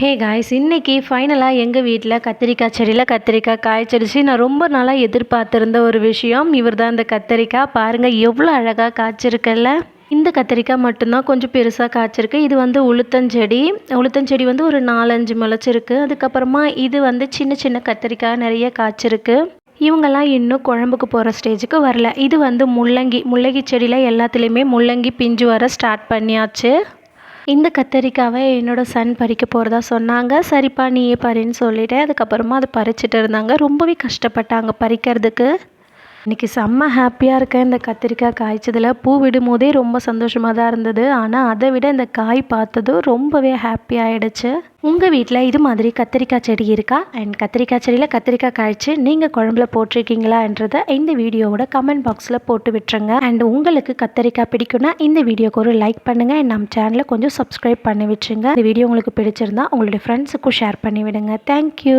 Hey guys இன்றைக்கி ஃபைனலாக எங்கள் வீட்டில் கத்திரிக்காய் செடியில் கத்திரிக்காய் காய்ச்சிருச்சு. நான் ரொம்ப நாளாக எதிர்பார்த்துருந்த ஒரு விஷயம் இவர் தான் இந்த கத்திரிக்காய். பாருங்கள் எவ்வளோ அழகாக காய்ச்சிருக்கல இந்த கத்திரிக்காய் மட்டும்தான் கொஞ்சம் பெருசாக காய்ச்சிருக்கு. இது வந்து உளுத்தஞ்செடி உளுத்தஞ்செடி வந்து ஒரு நாலஞ்சு முளைச்சிருக்கு. அதுக்கப்புறமா இது வந்து சின்ன சின்ன கத்திரிக்காய் நிறைய காய்ச்சிருக்கு. இவங்கெல்லாம் இன்னும் குழம்புக்கு போகிற ஸ்டேஜுக்கு வரல. இது வந்து முள்ளங்கி முள்ளங்கி செடியில் எல்லாத்துலேயுமே முள்ளங்கி பிஞ்சு வர ஸ்டார்ட் பண்ணியாச்சு. இந்த கத்தரிக்காவை என்னோடய சன் பறிக்க போகிறதா சொன்னாங்க. சரிப்பா நீயே பறின்னு சொல்லிவிட்டேன் அதுக்கப்புறமா அதை பறிச்சிட்டு இருந்தாங்க. ரொம்பவே கஷ்டப்பட்டாங்க பறிக்கிறதுக்கு. இன்றைக்கி செம்ம ஹாப்பியாக இருக்கேன். இந்த கத்திரிக்காய் காய்ச்சதில் பூ விடும் போதே ரொம்ப சந்தோஷமாக தான் இருந்தது. ஆனால் அதை விட இந்த காய் பார்த்ததும் ரொம்பவே ஹாப்பி ஆகிடுச்சு உங்கள் வீட்டில் இது மாதிரி கத்திரிக்காய் செடி இருக்கா? அண்ட் கத்திரிக்காய் செடியில் கத்திரிக்காய் காய்ச்சி நீங்கள் குழம்புல போட்டிருக்கீங்களான்றதை இந்த வீடியோவோட கமெண்ட் பாக்ஸில் போட்டு விட்டுருங்க. அண்ட் உங்களுக்கு கத்திரிக்காய் பிடிக்கும்னா இந்த வீடியோக்கு ஒரு லைக் பண்ணுங்கள் அண்ட் நம்ம சேனலை கொஞ்சம் சப்ஸ்கிரைப் பண்ணி விட்டுருங்க இந்த வீடியோ உங்களுக்கு பிடிச்சிருந்தா உங்களுடைய ஃப்ரெண்ட்ஸுக்கும் ஷேர் பண்ணி விடுங்க. தேங்க்யூ